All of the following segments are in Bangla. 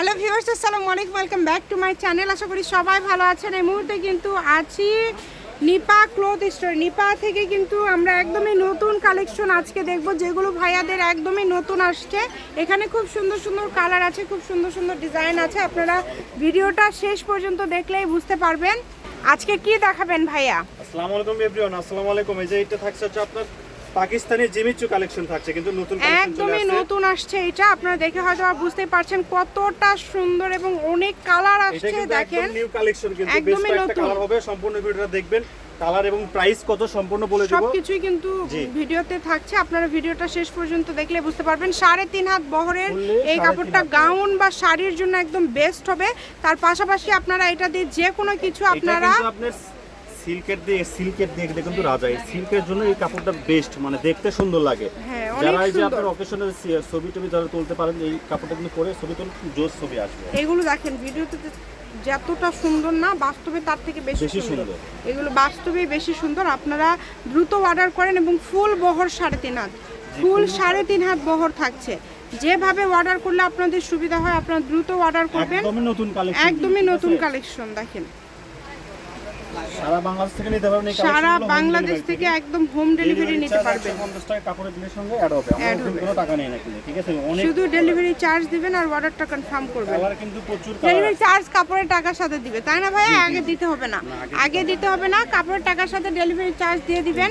হ্যালো ভিউয়ার্স, আসসালামু আলাইকুম। Welcome back to my channel আশা করি সবাই ভালো আছেন। এই মুহূর্তে কিন্তু আছি নিপা ক্লোথ স্টোর। নিপা থেকে কিন্তু আমরা একদমই নতুন কালেকশন আজকে দেখব, যেগুলো ভাইয়াদের একদমই নতুন আসছে। এখানে খুব সুন্দর সুন্দর কালার আছে, খুব সুন্দর সুন্দর ডিজাইন আছে। আপনারা ভিডিওটা শেষ পর্যন্ত দেখলেই বুঝতে পারবেন। আজকে কি দেখাবেন ভাইয়া? আসসালামু আলাইকুম এভরিওয়ান আসসালামু আলাইকুম। এই যে এটা থাকছে হচ্ছে আপনার পাকিস্তানি জিমিচু কালেকশন থাকছে কিন্তু নতুন একদমই নতুন আসছে এটা আপনারা দেখে হয়তো বুঝতে পারছেন কতটা সুন্দর এবং অনেক কালার আসছে দেখেন। নিউ কালেকশন কিন্তু একদমই নতুন। কালার হবে সম্পূর্ণ ভিডিওটা দেখবেন। কালার এবং প্রাইস কত সম্পূর্ণ বলে দেব। সবকিছুই কিন্তু ভিডিওতে থাকছে আপনারা ভিডিওটা শেষ পর্যন্ত দেখলে বুঝতে পারবেন। সাড়ে তিন হাত বহরের এই কাপড়টা গাউন বা শাড়ির জন্য একদম বেস্ট হবে। তার পাশাপাশি আপনারা এটা দিয়ে যে কোনো কিছু আপনার সিল্কের দিয়ে সিল্কের দিয়ে দেখুন তো রাজা। এই সিল্কের জন্য এই কাপড়টা বেস্ট মানে দেখতে সুন্দর লাগে। হ্যাঁ, যারা এই যে। আপনার অকেশনের ছবি টবি যারা তুলতে পারেন এই কাপড়টা কিন্তু পরে ছবি তুললে জোস ছবি আসবে। এগুলো দেখেন ভিডিওতে যতটা সুন্দর না বাস্তবে তার থেকে বেশি সুন্দর। এগুলো বাস্তবে বেশি সুন্দর। আপনারা দ্রুত অর্ডার করেন এবং ফুল বহর সাড়ে তিন হাত। ফুল সাড়ে তিন হাত বহর থাকছে। যেভাবে অর্ডার করলে আপনাদের সুবিধা হয় আপনারা দ্রুত অর্ডার করবেন। একদমই নতুন কালেকশন একদমই নতুন কালেকশন দেখেন। সারা বাংলাদেশ থেকে নিতে পারবেন সারা বাংলাদেশ থেকে একদম হোম ডেলিভারি নিতে পারবেন। 150 টাকা কাপড়ের বিলের সঙ্গে অ্যাড হবে। আমরা। কোনো টাকা নেই না কিন্তু ঠিক আছে অনেক শুধু ডেলিভারি চার্জ দিবেন আর অর্ডারটা কনফার্ম করবেন। কালার কিন্তু প্রচুর ডেলিভারি চার্জ কাপড়ের টাকার সাথে দিবে। তাই না ভাইয়া? আগে দিতে হবে না। আগে দিতে হবে না। কাপড়ের টাকার সাথে ডেলিভারি চার্জ দিয়ে দিবেন।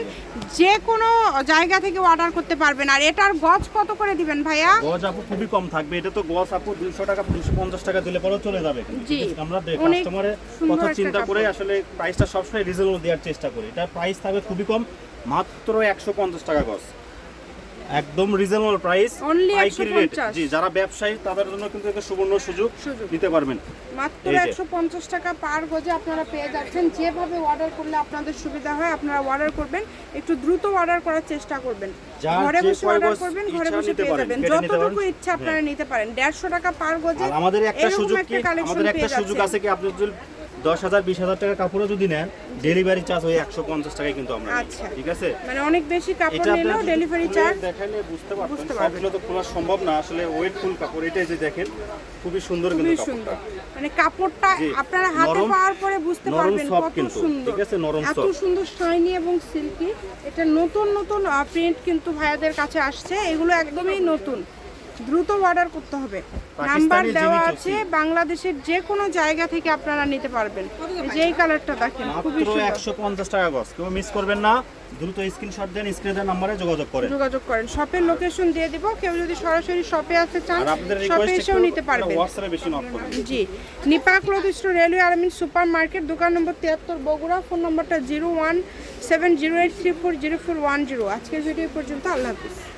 যে কোনো জায়গা থেকে অর্ডার করতে পারবেন। আর এটার গজ কত করে দিবেন ভাইয়া? গজ আপু খুবই কম থাকবে। এটা তো গজ আপু 200 টাকা 250 টাকা দিলে পরেও চলে যাবে? আমরা কাস্টমারের কথা চিন্তা করে আসলে প্রাইসটা সবসময় রিজনেবল দেওয়ার চেষ্টা করি। এটা প্রাইস থাকবে খুবই কম মাত্র 150 টাকা গজ একদম রিজনেবল প্রাইস পাইকারি রেট জি যারা ব্যবসায়ী তাদের জন্য কিন্তু একটা সুবর্ণ সুযোগ। নিতে পারবেন। মাত্র এই যে। একশো পঞ্চাশ টাকা পার গজে আপনারা পেয়ে যাচ্ছেন। যেভাবে অর্ডার করলে আপনাদের সুবিধা হয় আপনারা অর্ডার করবেন। একটু দ্রুত অর্ডার করার চেষ্টা করবেন। ঘরে বসে অর্ডার করবেন ঘরে বসে পেয়ে যাবেন। যতটুকু ইচ্ছা আপনারা নিতে পারেন। দেড়শো টাকা পার গজে আমাদের একটা সুযোগ কি? আমাদের একটা সুযোগ আছে কি? আপনি যদি দশ হাজার বিশ হাজার টাকা কাপড়ও যদি নেন ডেলিভারি চার্জ ওই একশো পঞ্চাশ টাকায় কিন্তু আমরা আচ্ছা। ঠিক আছে? মানে অনেক বেশি কাপড় নিলেও ডেলিভারি চার্জ দেখাইলে বুঝতে পারবেন। সবগুলো তো খোলা সম্ভব না। আসলে ওয়েট ফুল কাপড় এটাই যে দেখেন খুবই সুন্দর কিন্তু কাপড়টা। মানে কাপড়টা আপনারা হাতে পাওয়ার পরে বুঝতে পারবেন কত সুন্দর। ঠিক আছে, নরম এত সুন্দর শাইনি এবং সিল্কি এটা নতুন নতুন প্রিন্ট কিন্তু ভাইয়াদের কাছে আসছে। এগুলো একদমই নতুন। দ্রুত অর্ডার করতে হবে। নাম্বার দেওয়া আছে বাংলাদেশের যে কোনো জায়গা থেকে আপনারা নিতে পারবেন। যেই কালারটা দেখেন খুবই সুন্দর। একশো পঞ্চাশ টাকা গজ। কেউ মিস করবেন না। দ্রুত স্ক্রিনশট দেন স্ক্রিনের নাম্বারে যোগাযোগ করেন। যোগাযোগ করেন। শপের লোকেশন দিয়ে দিব। কেউ যদি সরাসরি শপে আসতে চান শপে এসেও নিতে পারবেন। হোয়াটসঅ্যাপে বেশি নক করবেন। জি। Nipa cloth store railway Armin super market দোকান নম্বর তিয়াত্তর বগুড়া। ফোন নম্বরটা zero one seven zero eight three four zero four one zero. আজকের ভিডিও পর্যন্ত। আল্লাহ হাফিজ।